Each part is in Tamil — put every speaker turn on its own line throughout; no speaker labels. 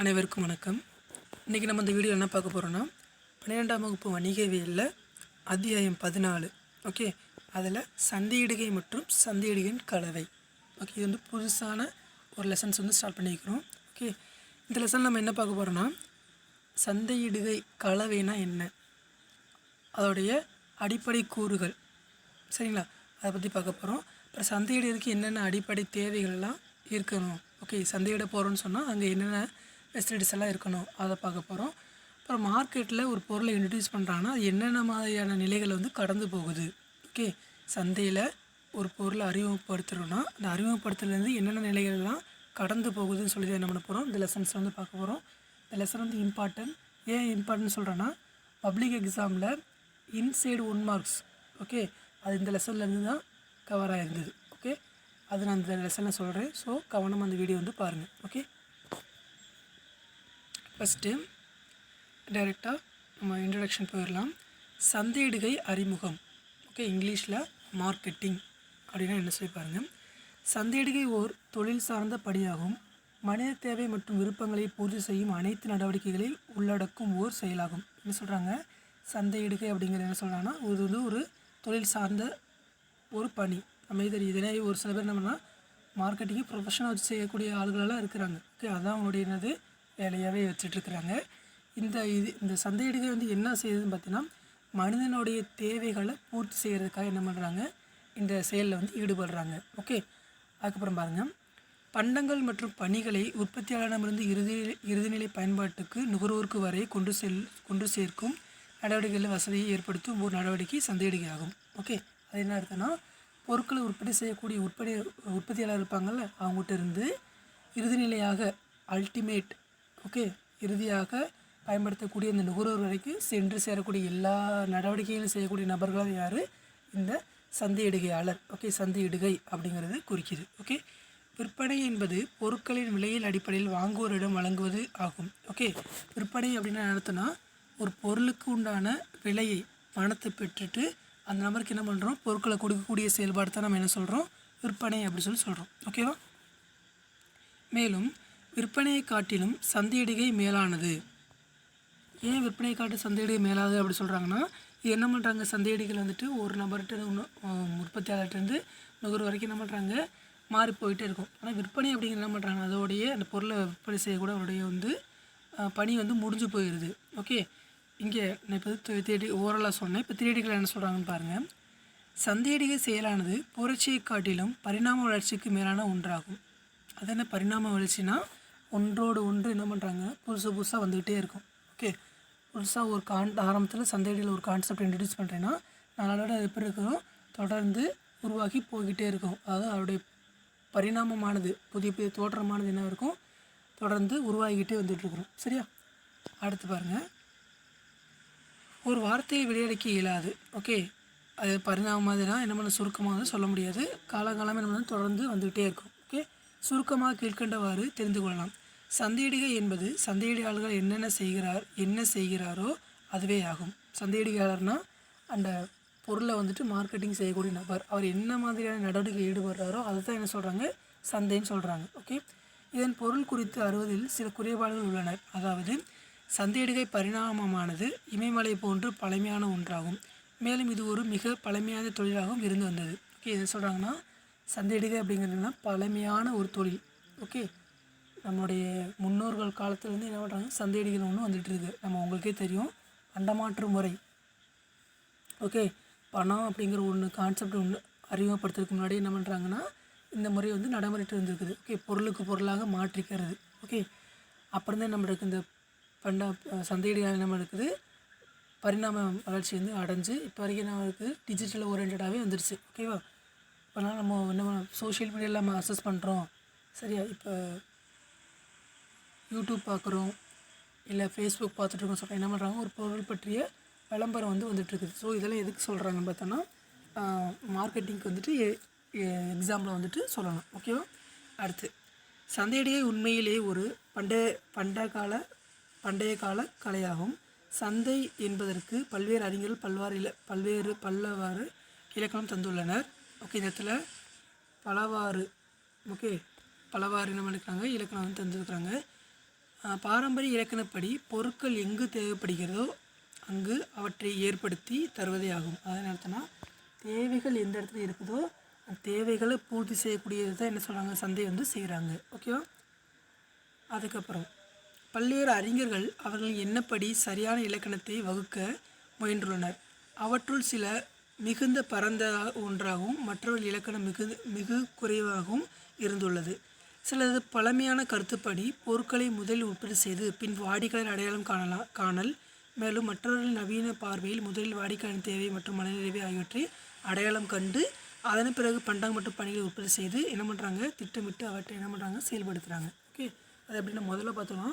அனைவருக்கும் வணக்கம். இன்றைக்கி நம்ம இந்த வீடியோ என்ன பார்க்க போகிறோன்னா பன்னிரெண்டாம் வகுப்பு வணிகவியலில் அத்தியாயம் பதினாலு. ஓகே? அதில் சந்தையிடுகை மற்றும் சந்தையிடுகையின் கலவை. ஓகே இது வந்து புதுசான ஒரு லெசன்ஸ் வந்து ஸ்டார்ட் பண்ணியிருக்கிறோம். ஓகே? இந்த லெசன் நம்ம என்ன பார்க்க போகிறோன்னா சந்தையிடுகை கலவைனா என்ன? அதோடைய அடிப்படை கூறுகள். சரிங்களா? அதை பற்றி பார்க்க போகிறோம் அப்புறம் சந்தையிடுறதுக்கு என்னென்ன அடிப்படை தேவைகள்லாம் இருக்கணும்? ஓகே சந்தையிட போகிறோன்னு சொன்னால் அங்கே என்னென்ன ஃபெசிலிட்டிஸ் எல்லாம் இருக்கணும் அதை பார்க்க போகிறோம் அப்புறம் மார்க்கெட்டில் ஒரு பொருளை இன்ட்ரடியூஸ் பண்ணுறாங்கன்னா அது என்னென்ன மாதிரியான நிலைகளை வந்து கடந்து போகுது? ஓகே சந்தையில் ஒரு பொருளை அறிமுகப்படுத்துகிறோன்னா அந்த அறிமுகப்படுத்துலேருந்து என்னென்ன நிலைகள்லாம் கடந்து போகுதுன்னு சொல்லி தான் என்ன பண்ண போகிறோம் இந்த லெசன்ஸ் வந்து பார்க்க போகிறோம் இந்த லெசன் வந்து இம்பார்ட்டன்ட் ஏன் இம்பார்ட்டன்ட் சொல்கிறேன்னா பப்ளிக் எக்ஸாமில் இன்சைடு ஒன் மார்க்ஸ் ஓகே அது இந்த லெசன்லேருந்து தான் கவர் ஆகிருந்தது ஓகே அது நான் இந்த லெசனில் சொல்கிறேன் ஸோ கவனமாக அந்த வீடியோ வந்து பாருங்கள் ஓகே ஃபஸ்ட்டு டைரெக்டாக நம்ம இன்ட்ரடக்ஷன் போயிடலாம். சந்தையிடுகை அறிமுகம். ஓகே இங்கிலீஷில் மார்க்கெட்டிங் அப்படின்னா என்ன சொல்லி பாருங்கள் சந்தையிடுகை ஓர் தொழில் சார்ந்த படியாகும் மனித தேவை மற்றும் விருப்பங்களை பூர்த்தி செய்யும் அனைத்து நடவடிக்கைகளில் உள்ளடக்கும் ஓர் செயலாகும். என்ன சொல்கிறாங்க சந்தையிடுகை அப்படிங்கிறது என்ன சொல்கிறாங்கன்னா இது வந்து ஒரு தொழில் சார்ந்த ஒரு பணி. நம்ம தெரியும் இதனே ஒரு சில பேர் என்னன்னா மார்க்கெட்டிங்கு ப்ரொஃபஷனாக வச்சு செய்யக்கூடிய ஆளுகளெல்லாம் இருக்கிறாங்க. ஓகே அதான் அவங்களுடைய என்னது? வேலையாகவே வச்சிட்ருக்குறாங்க. இந்த இது இந்த சந்தையிடுகை வந்து என்ன செய்யுதுன்னு பார்த்தீங்கன்னா மனிதனுடைய தேவைகளை பூர்த்தி செய்கிறதுக்காக என்ன பண்ணுறாங்க இந்த செயலில் வந்து ஈடுபடுறாங்க. ஓகே? அதுக்கப்புறம் பாருங்கள் பண்டங்கள் மற்றும் பணிகளை உற்பத்தியாளரிடமிருந்து இறுதி இறுதிநிலை பயன்பாட்டுக்கு நுகர்வோருக்கு வரை கொண்டு செல் கொண்டு சேர்க்கும் நடவடிக்கைகளில் வசதியை ஏற்படுத்தும் ஒரு நடவடிக்கை சந்தையிடுகை ஆகும் ஓகே? அது என்ன அர்த்தம்னா பொருட்களை உற்பத்தி செய்யக்கூடிய உற்பத்தி உற்பத்தியாளர் இருப்பாங்கள்ல அவங்ககிட்ட இருந்து இறுதிநிலையாக அல்டிமேட் ஓகே இறுதியாக பயன்படுத்தக்கூடிய இந்த நுகர்வோர் வரைக்கும் சென்று சேரக்கூடிய எல்லா நடவடிக்கைகளும் செய்யக்கூடிய நபர்களும் யார்? இந்த சந்தையிடுகையாளர் ஓகே சந்தையிடுகை அப்படிங்கிறது குறிக்கிறது ஓகே விற்பனை என்பது பொருட்களின் விலையில் அடிப்படையில் வாங்குவோரிடம் வழங்குவது ஆகும். ஓகே விற்பனை அப்படின்னு என்ன ஒரு பொருளுக்கு உண்டான விலையை பணத்தை பெற்றுட்டு அந்த நபருக்கு என்ன பண்ணுறோம் பொருட்களை கொடுக்கக்கூடிய செயல்பாடு தான் நம்ம என்ன சொல்கிறோம் விற்பனை அப்படின்னு சொல்லி சொல்கிறோம் ஓகேவா? மேலும் விற்பனையை காட்டிலும் சந்தையிடுகை மேலானது. ஏன் விற்பனையை காட்டு சந்தையிடுகை மேலானது அப்படி சொல்கிறாங்கன்னா இது என்ன பண்ணுறாங்க சந்தையிடுகள் வந்துட்டு ஒரு நபர்கிட்ட இன்னும் உற்பத்தியாளர்கிட்டருந்து நுகர்வு வரைக்கும் என்ன பண்ணுறாங்க மாறி போயிட்டே இருக்கும். ஆனால் விற்பனை அப்படிங்கிற என்ன பண்ணுறாங்க அதோடைய அந்த பொருளை விற்பனை செய்யக்கூட அவருடைய வந்து பணி வந்து முடிஞ்சு போயிடுது ஓகே? இங்கே நான் இப்போ தேடி ஓரலாக சொன்னேன். இப்போ திரேடிகள் என்ன சொல்கிறாங்கன்னு பாருங்கள் சந்தையடிகை செயலானது புரட்சியை காட்டிலும் பரிணாம வளர்ச்சிக்கு மேலான ஒன்றாகும். அது என்ன பரிணாம வளர்ச்சினா ஒன்றோடு ஒன்று என்ன பண்ணுறாங்க புதுசு புதுசாக வந்துக்கிட்டே இருக்கும். ஓகே புதுசாக ஒரு கான் ஆரம்பத்தில் சந்தையில் ஒரு கான்செப்ட் இன்ட்ரடியூஸ் பண்ணுறேன்னா நாளோட அது எப்படி இருக்கிறோம் தொடர்ந்து உருவாகி போய்கிட்டே இருக்கும். அதாவது அவருடைய பரிணாமமானது புதிய புதிய தோற்றமானது என்ன இருக்கும்? தொடர்ந்து உருவாகிக்கிட்டே வந்துட்டுருக்குறோம் சரியா? அடுத்து பாருங்கள் ஒரு வார்த்தையை விளையாடிக்க இயலாது. ஓகே அது பரிணாமம் மாதிரினா என்ன பண்ண சுருக்கமாக சொல்ல முடியாது. காலகாலமாக என்ன பண்ணால் தொடர்ந்து வந்துகிட்டே இருக்கும். சுருக்கமாக கீழ்கண்டவாறு தெரிந்து கொள்ளலாம். சந்தையிடுகை என்பது சந்தையிடாளர்கள் என்னென்ன செய்கிறார் என்ன செய்கிறாரோ அதுவே ஆகும். சந்தையிடுகையாளர்னால் அந்த பொருளை வந்துட்டு மார்க்கெட்டிங் செய்யக்கூடிய நபர். அவர் என்ன மாதிரியான நடவடிக்கை ஈடுபடுறாரோ அதை தான் என்ன சொல்கிறாங்க சந்தைன்னு சொல்கிறாங்க ஓகே இதன் பொருள் குறித்து அறுவதில் சில குறைபாடுகள் உள்ளன. அதாவது சந்தையிடுகை பரிணாமமானது இமயமலை போன்று பழமையான ஒன்றாகும். மேலும் இது ஒரு மிக பழமையான தொழிலாகவும் இருந்து வந்தது. ஓகே என்ன சொல்கிறாங்கன்னா சந்தையிடுகை அப்படிங்கிறதுனா பழமையான ஒரு தொழில். ஓகே? நம்மளுடைய முன்னோர்கள் காலத்துலேருந்து என்ன பண்ணுறாங்க சந்தையிடுகள் ஒன்று வந்துட்டு இருக்கு. நம்ம உங்களுக்கே தெரியும். பண்டமாற்று முறை. ஓகே? பணம் அப்படிங்கிற ஒன்று கான்செப்ட் ஒன்று அறிமுகப்படுத்துறதுக்கு முன்னாடி என்ன பண்ணுறாங்கன்னா இந்த முறை வந்து நடைமுறைட்டு வந்துருக்குது. ஓகே? பொருளுக்கு பொருளாக மாற்றிக்கிறது. ஓகே? அப்புறம் தான் நம்மளுக்கு இந்த பண்ட சந்தையிடுகள் நம்ம இருக்குது பரிணாம வளர்ச்சி வந்து அடைஞ்சு இப்போ வரைக்கும் என்ன இருக்குது டிஜிட்டல் ஓரியன்டாகவே வந்துடுச்சு ஓகேவா? இப்போலாம் நம்ம என்ன சோஷியல் மீடியாவில் நம்ம அசஸ் பண்ணுறோம் சரியா? இப்போ யூடியூப் பார்க்குறோம் இல்லை ஃபேஸ்புக் பார்த்துட்ருக்கோம் சொல்கிறேன் என்ன பண்ணுறாங்க ஒரு பொருள் பற்றிய விளம்பரம் வந்து வந்துட்டுருக்குது ஸோ இதெல்லாம் எதுக்கு சொல்கிறாங்கன்னு பார்த்தோன்னா மார்க்கெட்டிங்க்கு வந்துட்டு எக்ஸாம்பிள் வந்துட்டு சொல்லணும். ஓகேவா அடுத்து சந்தையிடையே உண்மையிலேயே ஒரு பண்டைய பண்டைய கால பண்டைய கால கலையாகும். சந்தை என்பதற்கு பல்வேறு அறிஞர்கள் பல்வாறு இல பல்வேறு பல்லவாறு இலக்கணம் தந்துள்ளனர். ஓகே இந்த இடத்துல பலவாறு ஓகே பலவாறு என்ன பண்ணியிருக்காங்க இலக்கணம் வந்து தந்துருக்குறாங்க பாரம்பரிய இலக்கணப்படி பொருட்கள் எங்கு தேவைப்படுகிறதோ அங்கு அவற்றை ஏற்படுத்தி தருவதே ஆகும். அதாவது அர்த்தம்னா தேவைகள் எந்த இடத்துல இருக்குதோ அந்த தேவைகளை பூர்த்தி செய்யக்கூடியது தான் என்ன சொல்கிறாங்க சந்தை வந்து செய்கிறாங்க ஓகேவா அதுக்கப்புறம் பல்வேறு அறிஞர்கள் அவர்களின் என்னப்படி சரியான இலக்கணத்தை வகுக்க முயன்றுள்ளனர்? அவற்றுள் சில மிகுந்த பரந்த ஒன்றாகவும் மற்றவர்கள் இலக்கணம் மிகு மிகு குறைவாகவும் இருந்துள்ளது. சிலது பழமையான கருத்துப்படி பொருட்களை முதலில் உற்பத்தி செய்து பின் வாடிக்கையாளர் அடையாளம் காணலாம் காணல். மேலும் மற்றவர்களின் நவீன பார்வையில் முதலில் வாடிக்கையாளர் தேவை மற்றும் மனநிறைவு ஆகியவற்றை அடையாளம் கண்டு அதன் பிறகு பண்டாங்க மற்றும் பணிகளை உற்பத்தி செய்து என்ன பண்ணுறாங்க திட்டமிட்டு அவற்றை என்ன பண்ணுறாங்க செயல்படுத்துகிறாங்க ஓகே? அது எப்படின்னா முதல்ல பார்த்தோம்னா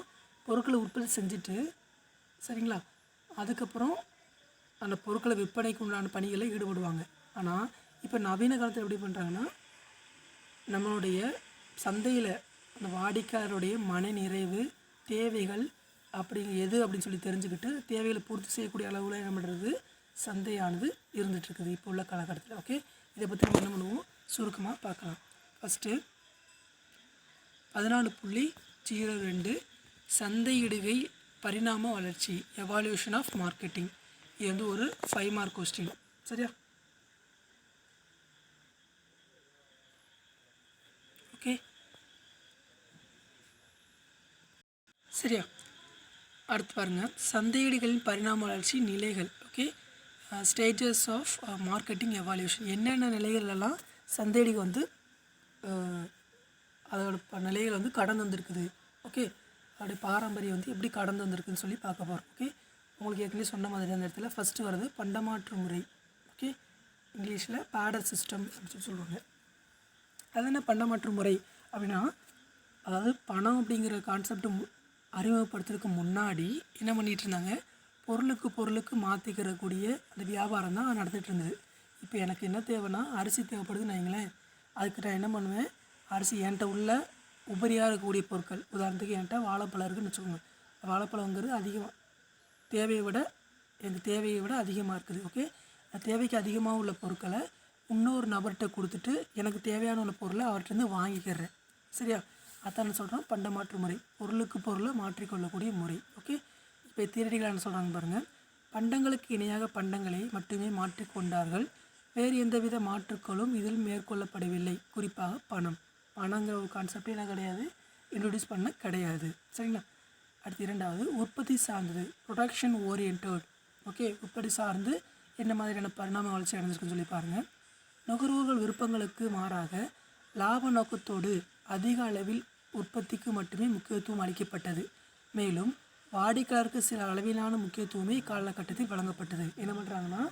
பொருட்களை உற்பத்தி செஞ்சுட்டு சரிங்களா? அதுக்கப்புறம் அந்த பொருட்களை விற்பனைக்கு உண்டான பணிகளில் ஈடுபடுவாங்க. ஆனால் இப்போ நவீன காலத்தில் எப்படி பண்ணுறாங்கன்னா நம்மளுடைய சந்தையில் அந்த வாடிக்கையாளருடைய மன நிறைவு தேவைகள் அப்படி எது அப்படின்னு சொல்லி தெரிஞ்சுக்கிட்டு தேவைகளை பூர்த்தி செய்யக்கூடிய அளவில் என்ன பண்ணுறது சந்தையானது இருந்துகிட்ருக்குது இப்போ உள்ள காலகட்டத்தில். ஓகே இதை பற்றி நம்ம என்ன பண்ணுவோம்? சுருக்கமாக பார்க்கலாம். ஃபஸ்ட்டு பதினாலு புள்ளி ஜீரோ ரெண்டு சந்தையிடுகை பரிணாம வளர்ச்சி எவால்யூஷன் ஆஃப் மார்க்கெட்டிங் இது வந்து ஒரு ஃபைவ் மார்க் கொஸ்டின் சரியா? ஓகே சரியா? அடுத்து பாருங்கள் சந்தையீடுகளின் பரிணாம வளர்ச்சி நிலைகள். Okay stages of marketing evolution என்னென்ன நிலைகளெல்லாம் சந்தையீடுகள் வந்து uh, அதோட நிலைகள் வந்து கடந்து வந்திருக்குது? ஓகே அப்படி பாரம்பரியம் வந்து எப்படி கடந்து வந்திருக்குன்னு சொல்லி பார்க்க போகிறோம் ஓகே உங்களுக்கு ஏற்கனவே சொன்ன மாதிரி அந்த இடத்துல ஃபஸ்ட்டு வர்றது பண்டமாற்று முறை. ஓகே இங்கிலீஷில் பேடர் சிஸ்டம் அப்படின்னு சொல்லி சொல்லுவாங்க. அது என்ன பண்டமாற்று முறை? அப்படின்னா அதாவது பணம் அப்படிங்கிற கான்செப்ட் அறிமுகப்படுத்துறதுக்கு முன்னாடி என்ன பண்ணிகிட்டு இருந்தாங்க? பொருளுக்கு பொருளுக்கு மாற்றிக்கிறக்கூடிய அந்த வியாபாரம் தான் நடந்துகிட்டு இருந்தது. இப்போ எனக்கு என்ன தேவைன்னா அரிசி தேவைப்படுதுன்னு வைங்களேன். அதுக்கு நான் என்ன பண்ணுவேன்? அரிசி என்கிட்ட உள்ள உபரியாக இருக்கக்கூடிய பொருட்கள். உதாரணத்துக்கு என்கிட்ட வாழைப்பழம் இருக்குன்னு வச்சுக்கோங்க. வாழைப்பழங்கிறது அதிகமாக தேவையை விட எங்கள் தேவையை விட அதிகமாக இருக்குது ஓகே தேவைக்கு அதிகமாக உள்ள பொருட்களை இன்னொரு நபர்கிட்ட கொடுத்துட்டு எனக்கு தேவையான உள்ள பொருளை அவர்கிட்டருந்து வாங்கிக்கிறேன். சரியா? அதான் சொல்கிறோம் பண்டமாற்று முறை. பொருளுக்கு பொருளை மாற்றிக்கொள்ளக்கூடிய முறை ஓகே இப்போ தியரட்டிக்கலாக என்ன சொல்கிறாங்க பாருங்கள் பண்டங்களுக்கு இணையாக பண்டங்களை மட்டுமே மாற்றிக்கொண்டார்கள். வேறு எந்தவித மாற்றுக்களும் இதில் மேற்கொள்ளப்படவில்லை. குறிப்பாக பணம். பணங்கிற ஒரு கான்செப்டே என்ன கிடையாது. இன்ட்ரடியூஸ் பண்ண கிடையாது. சரிங்களா? அடுத்து இரண்டாவது உற்பத்தி சார்ந்தது ப்ரொடக்ஷன் ஓரியன்ட் ஓகே உற்பத்தி சார்ந்து என்ன மாதிரியான பரிணாம வளர்ச்சி அடைஞ்சிருக்குன்னு சொல்லி பாருங்கள் நுகர்வோர்கள் விருப்பங்களுக்கு மாறாக லாப நோக்கத்தோடு அதிக அளவில் உற்பத்திக்கு மட்டுமே முக்கியத்துவம் அளிக்கப்பட்டது. மேலும் வாடிக்கையாளருக்கு சில அளவிலான முக்கியத்துவமே இக்காலகட்டத்தில் வழங்கப்பட்டது. என்ன பண்ணுறாங்கன்னா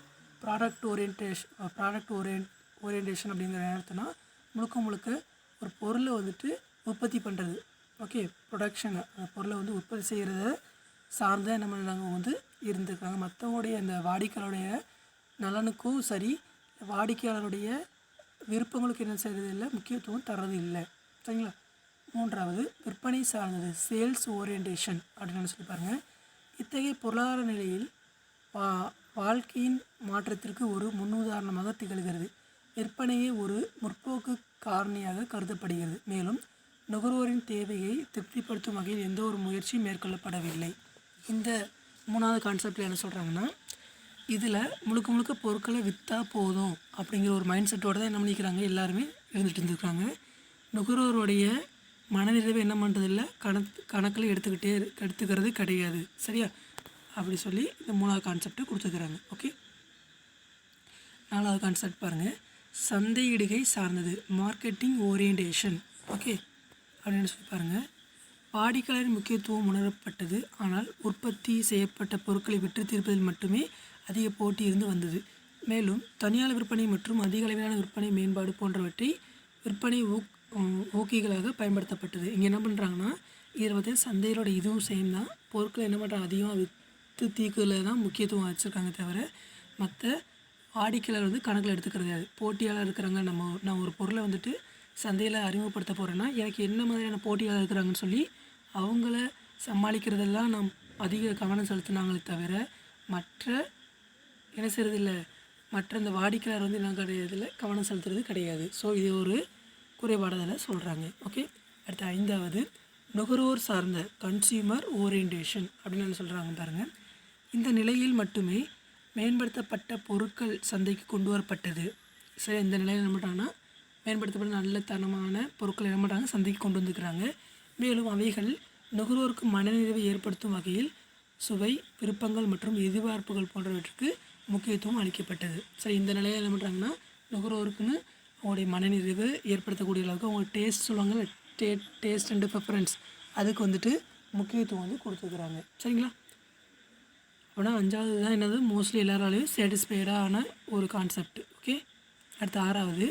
product orientation product orient orientation அப்படிங்கிற நேரத்துனா முழுக்க முழுக்க ஒரு பொருளை வந்துட்டு உற்பத்தி பண்ணுறது ஓகே ப்ரொடக்ஷன் அந்த பொருளை வந்து உற்பத்தி செய்கிறத சார்ந்த நம்ம நாங்கள் வந்து இருந்திருக்காங்க மற்றவங்களுடைய அந்த வாடிக்கையாளருடைய நலனுக்கும் சரி வாடிக்கையாளருடைய விருப்பங்களுக்கு என்ன செய்கிறது இல்லை முக்கியத்துவம் தர்றது இல்லை. சரிங்களா? மூன்றாவது விற்பனை சார்ந்தது சேல்ஸ் ஓரியன்டேஷன் அப்படின்னு சொல்லி பாருங்கள் இத்தகைய பொருளாதார நிலையில் வா வாழ்க்கையின் மாற்றத்திற்கு ஒரு முன்னுதாரணமாக திகழ்கிறது. விற்பனையே ஒரு முற்போக்கு காரணியாக கருதப்படுகிறது. மேலும் நுகர்வோரின் தேவையை திருப்திப்படுத்தும் வகையில் எந்த ஒரு முயற்சியும் மேற்கொள்ளப்படவில்லை. இந்த மூணாவது கான்செப்டில் என்ன சொல்கிறாங்கன்னா இதில் முழுக்க முழுக்க பொருட்களை விற்றா போதும் அப்படிங்கிற ஒரு மைண்ட் செட்டோடு தான் என்ன பண்ணிக்கிறாங்க? எல்லாருமே இருந்துகிட்டு இருந்துருக்காங்க. நுகர்வோருடைய மனநிறைவை என்ன பண்ணுறதில்ல கணக்கு கணக்கில் எடுத்துக்கிட்டே எடுத்துக்கிறது கிடையாது. சரியா? அப்படி சொல்லி இந்த மூணாவது கான்செப்டை கொடுத்துக்கிறாங்க. ஓகே நாலாவது கான்செப்ட் பாருங்கள் சந்தையிடுகை சார்ந்தது. மார்க்கெட்டிங் ஓரியன்டேஷன் ஓகே அப்படின்னு சொல்லி பாருங்கள் வாடிக்கையாளரின் முக்கியத்துவம் உணரப்பட்டது. ஆனால் உற்பத்தி செய்யப்பட்ட பொருட்களை விற்று தீர்ப்பதில் மட்டுமே அதிக போட்டி இருந்து வந்தது. மேலும் தனியார் விற்பனை மற்றும் அதிக அளவிலான விற்பனை மேம்பாடு போன்றவற்றை விற்பனை ஊக் ஊக்கிகளாக பயன்படுத்தப்பட்டது. இங்கே என்ன பண்ணுறாங்கன்னா இதில் வந்து சந்தையிலோட இதுவும் சேம் தான். பொருட்களை என்ன பண்ணுறாங்க அதிகமாக விற்று தீக்குல தான் முக்கியத்துவம் வச்சுருக்காங்க தவிர மற்ற வாடிக்கையாளர் வந்து கணக்கில் எடுத்துக்கிறது போட்டியாளர் இருக்கிறாங்க நம்ம நான் ஒரு பொருளை வந்துட்டு சந்தையில் அறிமுகப்படுத்த போகிறேன்னா எனக்கு என்ன மாதிரியான போட்டியாளர் இருக்கிறாங்கன்னு சொல்லி அவங்கள சமாளிக்கிறதெல்லாம் நாம் அதிக கவனம் செலுத்தினாங்களே தவிர மற்ற என்ன செய்கிறது இல்லை மற்ற இந்த வாடிக்கையாளர் வந்து என்ன கிடையாதுல கவனம் செலுத்துறது கிடையாது. ஸோ இது ஒரு குறைபாடுதலை சொல்கிறாங்க ஓகே அடுத்து ஐந்தாவது நுகர்வோர் சார்ந்த கன்சியூமர் ஓரியன்டேஷன் அப்படின்னு என்ன சொல்கிறாங்க பாருங்கள் இந்த நிலையில் மட்டுமே மேம்படுத்தப்பட்ட பொருட்கள் சந்தைக்கு கொண்டு வரப்பட்டது. சரி இந்த நிலையில் என்ன பண்ணுறாங்கன்னா மேம்படுத்தப்பட்ட நல்ல தரமான பொருட்கள் என்ன சந்தைக்கு கொண்டு வந்துக்கிறாங்க மேலும் அவைகள் நுகர்வோருக்கு மனநிறைவை ஏற்படுத்தும் வகையில் சுவை விருப்பங்கள் மற்றும் எதிர்பார்ப்புகள் போன்றவற்றுக்கு முக்கியத்துவம் அளிக்கப்பட்டது. சரி இந்த நிலையில் என்ன பண்ணுறாங்கன்னா நுகர்வோருக்குன்னு அவங்களுடைய மனநிறைவு ஏற்படுத்தக்கூடிய அளவுக்கு அவங்க டேஸ்ட் சொல்லுவாங்கல்ல டே டேஸ்ட் அண்டு ப்ரிஃபரன்ஸ் அதுக்கு வந்துட்டு முக்கியத்துவம் வந்து கொடுத்துக்கிறாங்க சரிங்களா? அப்படின்னா அஞ்சாவது தான் என்னது? மோஸ்ட்லி எல்லாராலையும் சாட்டிஸ்ஃபைடான ஒரு கான்செப்ட் ஓகே அடுத்து ஆறாவது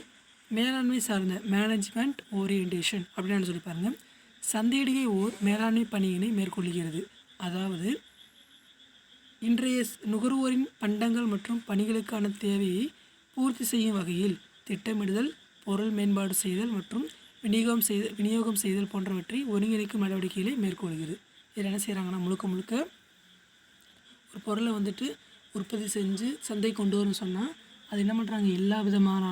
மேலாண்மை சார்ந்த மேனேஜ்மெண்ட் ஓரியன்டேஷன் அப்படின்னு சொல்லி பாருங்கள் சந்தையிடுகை ஓர் மேலாண்மை பணியினை மேற்கொள்கிறது. அதாவது இன்றைய நுகர்வோரின் பண்டங்கள் மற்றும் பணிகளுக்கான தேவையை பூர்த்தி செய்யும் வகையில் திட்டமிடுதல் பொருள் மேம்பாடு செய்தல் மற்றும் விநியோகம் செய்த விநியோகம் செய்தல் போன்றவற்றை ஒருங்கிணைக்கும் நடவடிக்கைகளை மேற்கொள்கிறது. இதில் என்ன செய்கிறாங்கன்னா முழுக்க முழுக்க ஒரு பொருளை வந்துட்டு உற்பத்தி செஞ்சு சந்தை கொண்டு வரணும்னு சொன்னால் அது என்ன பண்ணுறாங்க எல்லா விதமான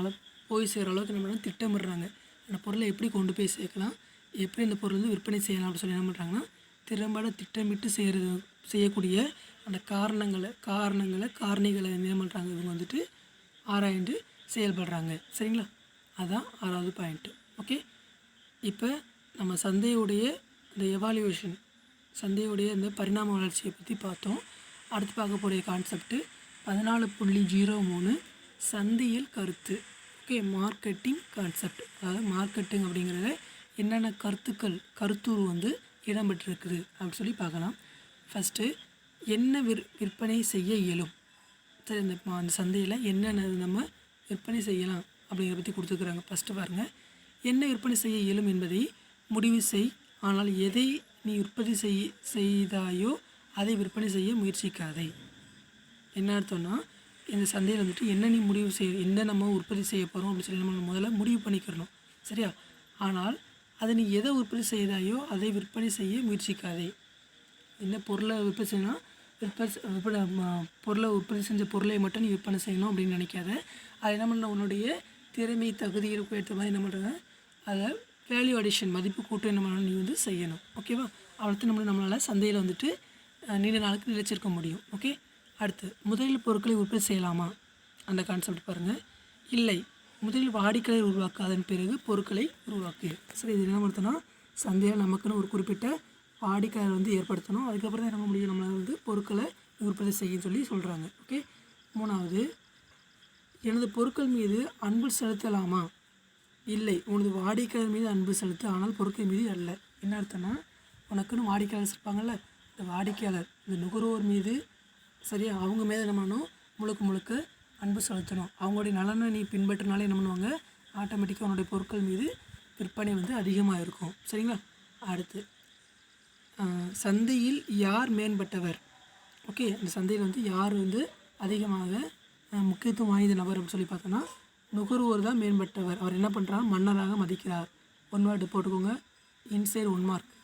போய் சேர்கிற அளவுக்கு என்ன பண்ணுறாங்க திட்டமிடுறாங்க. அந்த பொருளை எப்படி கொண்டு போய் சேர்க்கலாம்? எப்படி இந்த பொருள் வந்து விற்பனை செய்யலாம் அப்படின்னு சொல்லி என்ன பண்ணுறாங்கன்னா திறம்பட திட்டமிட்டு செய்கிறது செய்யக்கூடிய அந்த காரணங்களை காரணங்களை காரணிகளை என்ன பண்ணுறாங்க இவங்க வந்துட்டு ஆராய்ந்து செயல்படுறாங்க. சரிங்களா? அதுதான் ஆறாவது பாயிண்ட்டு ஓகே இப்போ நம்ம சந்தையுடைய இந்த எவால்யூவேஷன் சந்தையுடைய இந்த பரிணாம வளர்ச்சியை பற்றி பார்த்தோம். அடுத்து பார்க்கக்கூடிய கான்செப்ட்டு பதினாலு புள்ளி ஜீரோ மூணு சந்தையில் கருத்து. Okay marketing concept. அதாவது மார்க்கெட்டிங் அப்படிங்கிறத என்னென்ன கருத்துக்கள் கருத்தூர் வந்து இடம்பெற்றிருக்குது அப்படின்னு சொல்லி பார்க்கலாம். ஃபஸ்ட்டு என்ன விற் விற்பனை செய்ய இயலும்? சரி இந்த அந்த சந்தையில் என்னென்ன நம்ம விற்பனை செய்யலாம் அப்படிங்கிறத பற்றி கொடுத்துருக்குறாங்க. ஃபஸ்ட்டு பாருங்கள் என்ன விற்பனை செய்ய இயலும் என்பதை முடிவு செய். ஆனால் எதை நீ உற்பத்தி செய் செய்தாயோ அதை விற்பனை செய்ய முயற்சிக்காதே. என்ன அர்த்தம்னா இந்த சந்தையில் வந்துட்டு என்ன நீ முடிவு செய்ய என்ன நம்ம உற்பத்தி செய்ய போகிறோம் அப்படின்னு சொல்லி நம்ம முதல்ல முடிவு பண்ணிக்கிறணும். சரியா? ஆனால் அதை நீ எதை உற்பத்தி செய்தாயோ அதை விற்பனை செய்ய முயற்சிக்காதே. என்ன பொருளை விற்பனை செய்யணும் விற்பனை விற்பனை பொருளை உற்பத்தி செஞ்ச பொருளை மட்டும் நீ விற்பனை செய்யணும் அப்படின்னு நினைக்காத. அது என்ன பண்ண உன்னுடைய திறமை தகுதிகளுக்கு ஏற்ற மாதிரி என்ன பண்ணுறாங்க அதை வேல்யூ அடிஷன் மதிப்பு கூட்டம் என்ன பண்ணணும்? நீ வந்து செய்யணும். ஓகேவா அவ்வளோத்து நம்ம நம்மளால் சந்தையில் வந்துட்டு நீண்ட நாளுக்கு நிலைச்சிருக்க முடியும். ஓகே அடுத்து முதலில் பொருட்களை உற்பத்தி செய்யலாமா? அந்த கான்செப்ட் பாருங்கள் இல்லை முதலில் வாடிக்கையை உருவாக்கு அதன் பிறகு பொருட்களை உருவாக்கு. சரி இது என்ன பண்ணுறதுனா சந்தையில் நமக்குன்னு ஒரு குறிப்பிட்ட வாடிக்கையாளர் வந்து ஏற்படுத்தணும். அதுக்கப்புறம் தான் என்ன முடியும்? நம்மளால் வந்து பொருட்களை உற்பத்தி செய்ய சொல்லி சொல்கிறாங்க ஓகே மூணாவது எனது பொருட்கள் மீது அன்பு செலுத்தலாமா? இல்லை உனது வாடிக்கையாளர் மீது அன்பு செலுத்து ஆனால் பொருட்கள் மீது அல்ல. என்ன அர்த்தம்னா உனக்குன்னு வாடிக்கையாளர் இருப்பாங்கல்ல இந்த வாடிக்கையாளர் இந்த நுகர்வோர் மீது சரியா அவங்க மேலே என்ன பண்ணணும்? முழுக்க முழுக்க அன்பு செலுத்தணும். அவங்களுடைய நலனை நீ பின்பற்றினாலே என்ன பண்ணுவாங்க? ஆட்டோமேட்டிக்காக உன்னுடைய பொருட்கள் மீது விற்பனை வந்து அதிகமாக இருக்கும். சரிங்களா? அடுத்து சந்தையில் யார் மேம்பட்டவர்? ஓகே இந்த சந்தையில் வந்து யார் வந்து அதிகமாக முக்கியத்துவம் வாய்ந்த நபர் அப்படின்னு சொல்லி பார்த்தோன்னா நுகர்வோர் தான் மேம்பட்டவர். அவர் என்ன பண்ணுறார் மன்னராக மதிக்கிறார். ஒன் வேர்டு போட்டுக்கோங்க. இன்சைட் ஒன் மார்க்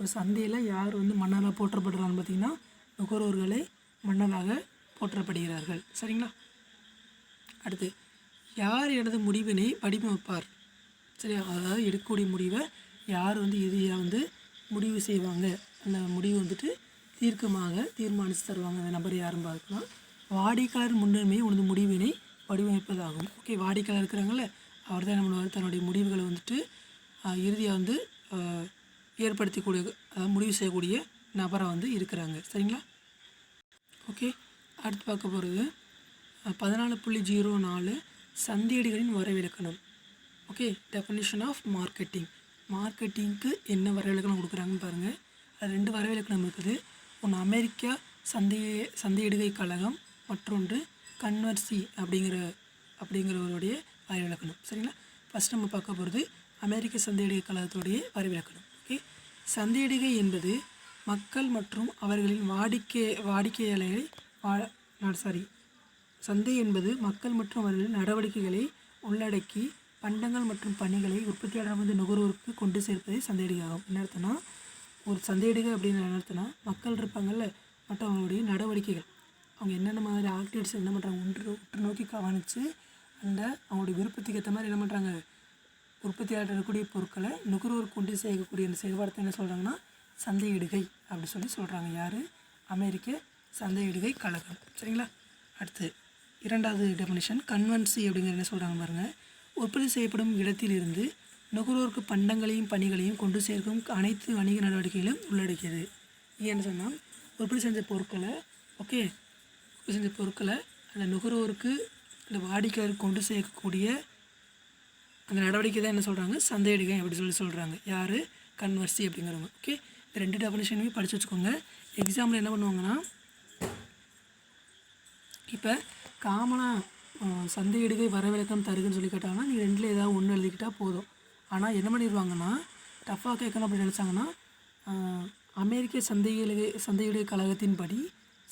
ஒரு சந்தையில் யார் வந்து மன்னராக போற்றப்படுறான்னு பார்த்தீங்கன்னா நுகர்வோர்களை மன்னனாக போற்றப்படுகிறார்கள். சரிங்களா? அடுத்து யார் எனது முடிவினை வடிவமைப்பார்? சரியா அதாவது எடுக்கக்கூடிய முடிவை யார் வந்து இறுதியாக வந்து முடிவு செய்வாங்க? அந்த முடிவு வந்துட்டு தீர்க்கமாக தீர்மானித்து தருவாங்க. அந்த நபர் யாரும் பார்க்கலாம். வாடிக்கையாளர் முன்னுரிமை உனது முடிவினை வடிவமைப்பதாகும். ஓகே வாடிக்கையாளர் இருக்கிறாங்கல்ல அவர் தான் நம்மளோட தன்னுடைய முடிவுகளை வந்துட்டு இறுதியாக வந்து ஏற்படுத்திக்கூடிய ஏற்படுத்தக்கூடிய அதாவது முடிவு செய்யக்கூடிய நபராக வந்து இருக்கிறாங்க. சரிங்களா? ஓகே? அடுத்து பார்க்க போகிறது பதினாலு புள்ளி ஜீரோ நாலு சந்தையடிகளின் வரைவிலக்கணம். ஓகே? டெஃபினிஷன் ஆஃப் மார்க்கெட்டிங் மார்க்கெட்டிங்க்கு என்ன வரவிலக்கணம் கொடுக்குறாங்கன்னு பாருங்கள் அது ரெண்டு வரவிலக்கணம் இருக்குது. ஒன்று அமெரிக்கா சந்தைய சந்தையிடுகை கழகம் மற்றொன்று கன்வர்சி அப்படிங்கிற அப்படிங்கிறவருடைய வரைவிலக்கணம். சரிங்களா? ஃபஸ்ட் நம்ம பார்க்க போகிறது அமெரிக்க சந்தையிடுகை கழகத்துடைய வரைவிலக்கணம். ஓகே? சந்தையிடுகை என்பது மக்கள் மற்றும் அவர்களின் வாடிக்கை வாடிக்கையாளர்களை வா சாரி சந்தை என்பது மக்கள் மற்றும் அவர்களின் நடவடிக்கைகளை உள்ளடக்கி பண்டங்கள் மற்றும் பணிகளை உற்பத்தியாளர் வந்து நுகர்வோருக்கு கொண்டு சேர்ப்பதே சந்தையிடுகையாகும் என்ன அர்த்தம்னா ஒரு சந்தையிடுக அப்படின்னு என்ன அர்த்தம்னா மக்கள் இருப்பாங்கல்ல மற்றும் அவங்களுடைய நடவடிக்கைகள். அவங்க என்னென்ன மாதிரி ஆக்டிவிட்டிஸ் என்ன பண்ணுறாங்க ஒன்று உற்று நோக்கி கவனித்து அந்த அவங்களுடைய விருப்பத்துக்கு ஏற்ற மாதிரி என்ன பண்ணுறாங்க உற்பத்தியாளர் இருக்கக்கூடிய பொருட்களை நுகர்வோர் கொண்டு சேர்க்கக்கூடிய அந்த செயல்பாடத்தை என்ன சொல்கிறாங்கன்னா சந்தையிடுகை அப்படி சொல்லி சொல்கிறாங்க யார்? அமெரிக்க சந்தையிடுகை கழகம். சரிங்களா? அடுத்து இரண்டாவது டெஃபினிஷன் கன்வன்சி அப்படிங்கிற என்ன சொல்கிறாங்க பாருங்கள் உற்பத்தி செய்யப்படும் இடத்திலிருந்து நுகர்வோருக்கு பண்டங்களையும் பணிகளையும் கொண்டு சேர்க்கும் அனைத்து வணிக நடவடிக்கைகளும் உள்ளடக்கியது. ஏன்னு என்ன சொன்னால் உற்பத்தி செஞ்ச பொருட்களை ஓகே உற்பத்தி செஞ்ச பொருட்களை அந்த நுகர்வோருக்கு அந்த வாடிக்கையாளருக்கு கொண்டு சேர்க்கக்கூடிய அந்த நடவடிக்கை தான் என்ன சொல்கிறாங்க சந்தையிடுகை அப்படி சொல்லி சொல்கிறாங்க யார்? கன்வர்சி அப்படிங்கிறவங்க. ஓகே இந்த ரெண்டு டெஃபினேஷனுமே படித்து வச்சுக்கோங்க. எக்ஸாமில் என்ன பண்ணுவாங்கன்னா இப்போ காமனாக சந்தையிடுகை வரவிலக்கம் தருகுன்னு சொல்லி கேட்டாங்கன்னா நீங்கள் ரெண்டில் ஏதாவது ஒன்று எழுதிக்கிட்டால் போதும். ஆனால் என்ன பண்ணிடுவாங்கன்னா டஃப்பாக கேட்கணும் அப்படின்னு நினச்சாங்கன்னா அமெரிக்க சந்தையிடுகை சந்தையிடுகை கழகத்தின்படி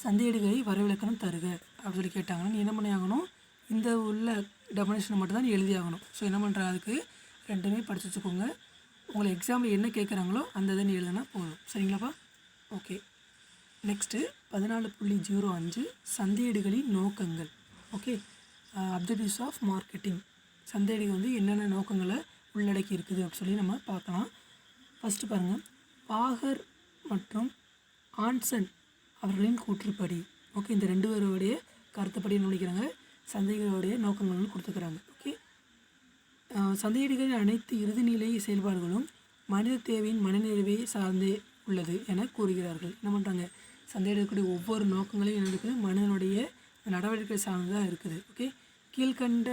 சந்தையிடுகை வரவிலக்கணம் தருக அப்படின்னு சொல்லி கேட்டாங்கன்னா நீ என்ன பண்ணி ஆகணும்? இந்த உள்ள டெஃபினேஷனை மட்டும் தான் நீ எழுதி ஆகணும். ஸோ என்ன பண்ணுற அதுக்கு ரெண்டுமே படிச்சு வச்சுக்கோங்க. உங்களை எக்ஸாமில் என்ன கேட்குறாங்களோ அந்த இதை நீ எழுதுனா போதும். சரிங்களாப்பா? ஓகே நெக்ஸ்ட்டு பதினாலு புள்ளி ஜீரோ அஞ்சு சந்தையீடுகளின் நோக்கங்கள். ஓகே அப்ஜெக்டிவ்ஸ் ஆஃப் மார்க்கெட்டிங் சந்தையீடு வந்து என்னென்ன நோக்கங்களை உள்ளடக்கி இருக்குது அப்படின்னு சொல்லி நம்ம பார்க்கலாம். ஃபஸ்ட்டு பாருங்கள் பாகர் மற்றும் ஆன்சன் அவர்களின் கூற்றுப்படி. ஓகே இந்த ரெண்டு பேருடைய கருத்துப்படி நினைக்கிறாங்க சந்தைகளுடைய நோக்கங்கள் கொடுத்துக்கிறாங்க. ஓகே ஆஹ் அனைத்து இறுதிநிலை செயல்பாடுகளும் மனித தேவையின் மனநிறைவை சார்ந்தே உள்ளது என கூறுகிறார்கள். என்ன பண்ணுறாங்க சந்தையிடக்கூடிய ஒவ்வொரு நோக்கங்களையும் என்ன இருக்குது? மனிதனுடைய நடவடிக்கை சார்ந்ததாக இருக்குது. ஓகே? கீழ்கண்ட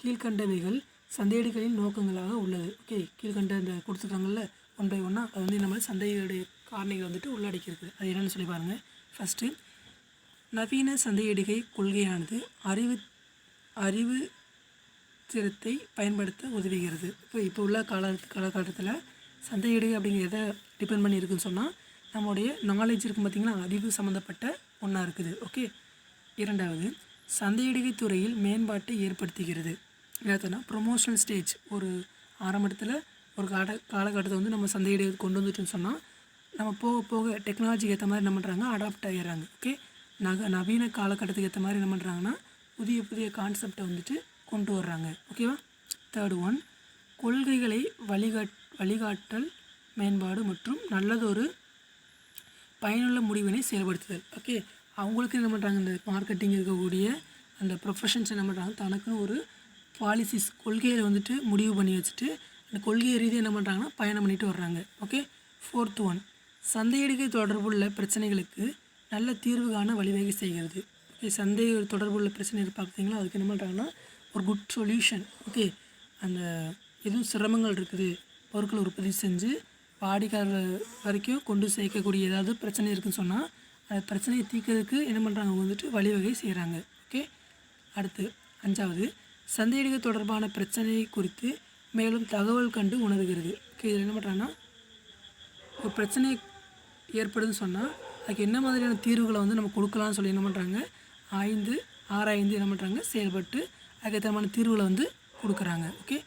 கீழ்கண்டவைகள் சந்தையீடுகளின் நோக்கங்களாக உள்ளது. ஓகே? கீழ்கண்ட இந்த கொடுத்துருக்காங்கல்ல? ஒன் பை ஒன்னாக அது வந்து நம்ம சந்தையுடைய காரணிகள் வந்துட்டு உள்ளடக்கி அது என்னென்னு சொல்லி பாருங்கள் ஃபஸ்ட்டு நவீன சந்தையிடுகை கொள்கையானது அறிவு அறிவு திறத்தை பயன்படுத்த உதவுகிறது. இப்போ இப்போ உள்ள கால காலகட்டத்தில் சந்தையீடு அப்படிங்கிறத டிபெண்ட் பண்ணி இருக்குன்னு சொன்னால் நம்மளுடைய நாலேஜ் இருக்கும் பார்த்திங்கன்னா அறிவு சம்மந்தப்பட்ட ஒன்றா இருக்குது. ஓகே இரண்டாவது சந்தையிடுகை துறையில் மேம்பாட்டை ஏற்படுத்துகிறது. என்னத்தனா ப்ரொமோஷனல் ஸ்டேஜ் ஒரு ஆரம்பத்தில் ஒரு கால காலகட்டத்தை வந்து நம்ம சந்தையிடு கொண்டு வந்துட்டோம்னு சொன்னால் நம்ம போக போக டெக்னாலஜிக்கு ஏற்ற மாதிரி என்ன பண்ணுறாங்க அடாப்ட் ஆகிடுறாங்க ஓகே நக நவீன காலகட்டத்துக்கு ஏற்ற மாதிரி என்ன பண்ணுறாங்கன்னா புதிய புதிய கான்செப்டை வந்துட்டு கொண்டு வர்றாங்க. ஓகேவா தேர்ட் ஒன் கொள்கைகளை வழிகாட் வழிகாட்டல் மேம்பாடு மற்றும் நல்லதொரு பயனுள்ள முடிவினை செயல்படுத்துதல். ஓகே அவங்களுக்கு என்ன பண்ணுறாங்க இந்த மார்க்கெட்டிங் இருக்கக்கூடிய அந்த ப்ரொஃபஷன்ஸ் என்ன பண்ணுறாங்க தனக்குன்னு ஒரு பாலிசிஸ் கொள்கையை வந்துட்டு முடிவு பண்ணி வச்சுட்டு அந்த கொள்கை ரீதியாக என்ன பண்ணுறாங்கன்னா பயணம் பண்ணிட்டு வர்றாங்க. ஓகே ஃபோர்த் ஒன் சந்தையிடுகை தொடர்புள்ள பிரச்சனைகளுக்கு நல்ல தீர்வு காண வழிவகை செய்கிறது. ஓகே சந்தை தொடர்புள்ள பிரச்சனை பார்த்தீங்களா அதுக்கு என்ன பண்ணுறாங்கன்னா ஒரு குட் சொல்யூஷன் ஓகே அந்த எதுவும் சிரமங்கள் இருக்குது பொருட்களை உற்பத்தி செஞ்சு வாடிக்கையாளர் வரைக்கும் கொண்டு சேர்க்கக்கூடிய ஏதாவது பிரச்சனை இருக்குன்னு சொன்னால் அந்த பிரச்சனையை தீர்க்கிறதுக்கு என்ன பண்ணுறாங்க வந்துட்டு வழிவகை செய்கிறாங்க ஓகே அடுத்து அஞ்சாவது சந்தையிடுகை தொடர்பான பிரச்சனை குறித்து மேலும் தகவல் கண்டு உணர்கிறது. ஓகே இதில் என்ன பண்ணுறாங்கன்னா ஒரு பிரச்சனை ஏற்படுதுன்னு சொன்னால் அதுக்கு என்ன மாதிரியான தீர்வுகளை வந்து நம்ம கொடுக்கலாம்னு சொல்லி என்ன பண்ணுறாங்க ஆய்ந்து ஆராய்ந்து என்ன பண்ணுறாங்க செயல்பட்டு அதுக்கேற்றமான தீர்வுகளை வந்து கொடுக்குறாங்க. ஓகே?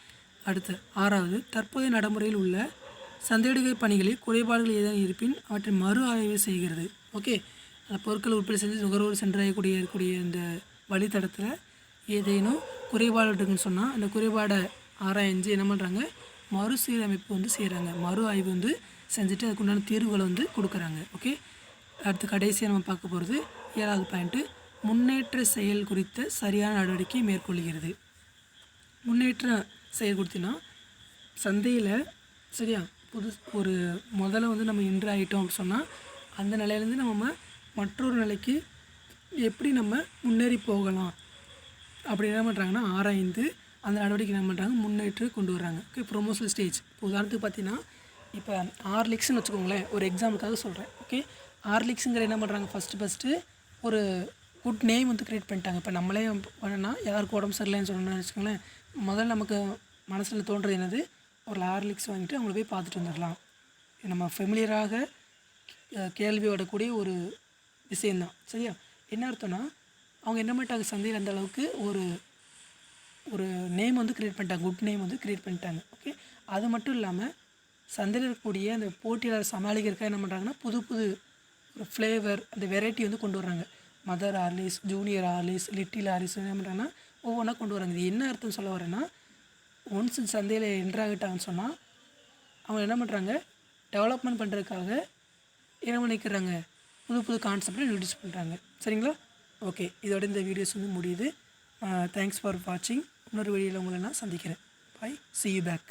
அடுத்து ஆறாவது தற்போதைய நடைமுறையில் உள்ள சந்தையிடுகை பணிகளில் குறைபாடுகள் ஏதேனும் இருப்பின் அவற்றை மறு ஆய்வு செய்கிறது. ஓகே? அந்த பொருட்கள் உற்பத்தி செஞ்சு நுகர்வோர் சென்றடையக்கூடிய இருக்கக்கூடிய இந்த வழித்தடத்தில் ஏதேனும் குறைபாடு இருக்குன்னு சொன்னால் அந்த குறைபாடை ஆராய்ஞ்சு என்ன பண்ணுறாங்க மறுசீரமைப்பு வந்து செய்கிறாங்க மறு ஆய்வு வந்து செஞ்சுட்டு அதுக்குண்டான தீர்வுகளை வந்து கொடுக்குறாங்க. ஓகே? அடுத்து கடைசியாக நம்ம பார்க்க போகிறது ஏழாவது பாயிண்ட்டு முன்னேற்ற செயல் குறித்த சரியான நடவடிக்கை மேற்கொள்கிறது. முன்னேற்ற செயல் குறித்தினா சந்தையில் சரியா புது ஒரு முதல்ல வந்து நம்ம இன்று ஆகிட்டோம் அப்படின்னு சொன்னால் அந்த நிலையிலேருந்து நம்ம மற்றொரு நிலைக்கு எப்படி நம்ம முன்னேறி போகலாம்? அப்படி என்ன பண்ணுறாங்கன்னா ஆராய்ந்து அந்த நடவடிக்கை என்ன பண்ணுறாங்க முன்னேற்று கொண்டு வர்றாங்க. ஓகே ப்ரொமோஷனல் ஸ்டேஜ் இப்போ உதாரணத்துக்கு பார்த்தீங்கன்னா இப்போ ஆர்லிக்ஸ்னு வச்சுக்கோங்களேன் ஒரு எக்ஸாம்பிளுக்காக சொல்கிறேன் ஓகே ஆர்லிக்ஸுங்கிற என்ன பண்ணுறாங்க ஃபஸ்ட்டு ஃபஸ்ட்டு ஒரு குட் நேம் வந்து க்ரியேட் பண்ணிட்டாங்க. இப்போ நம்மளே பண்ணனா யாருக்கு உடம்பு சரியில்லைன்னு சொன்னோம்னு வச்சுக்கோங்களேன் முதல்ல நமக்கு மனசில் தோன்றது என்னது? ஒரு ஹார்லிக்ஸ் வாங்கிட்டு அவங்கள போய் பார்த்துட்டு வந்துடலாம். நம்ம ஃபெமிலியராக கேள்வியோடக்கூடிய ஒரு விஷயந்தான் சரியா? என்ன அர்த்தம்னா அவங்க என்ன பண்ணிட்டாங்க? சந்தையில் அந்த அளவுக்கு ஒரு ஒரு நேம் வந்து க்ரியேட் பண்ணிட்டாங்க. குட் நேம் வந்து க்ரியேட் பண்ணிட்டாங்க. ஓகே அது மட்டும் இல்லாமல் சந்தையில் இருக்கக்கூடிய அந்த போட்டியாளர் சமாளிக்கிறதுக்காக என்ன பண்ணுறாங்கன்னா புது புது ஒரு ஃப்ளேவர் அந்த வெரைட்டி வந்து கொண்டு வர்றாங்க. Mother Horlicks junior Horlicks little Horlicks என்ன பண்ணுறாங்கன்னா ஒவ்வொன்றா கொண்டு வராங்க. இது என்ன அர்த்தம் சொல்ல வரேன்னா ஒன்ஸ் சந்தையில் என்ட்ராகிட்டாங்கன்னு சொன்னால் அவங்க என்ன பண்ணுறாங்க டெவலப்மெண்ட் பண்ணுறதுக்காக என்ன பண்ணிக்கிறாங்க புது புது கான்செப்டை இன்ட்ரடியூஸ் பண்ணுறாங்க சரிங்களா? ஓகே இதோட இந்த வீடியோஸ் வந்து முடியுது. தேங்க்ஸ் ஃபார் வாட்சிங் இன்னொரு வீடியோவில் உங்களை நான் சந்திக்கிறேன். By C you back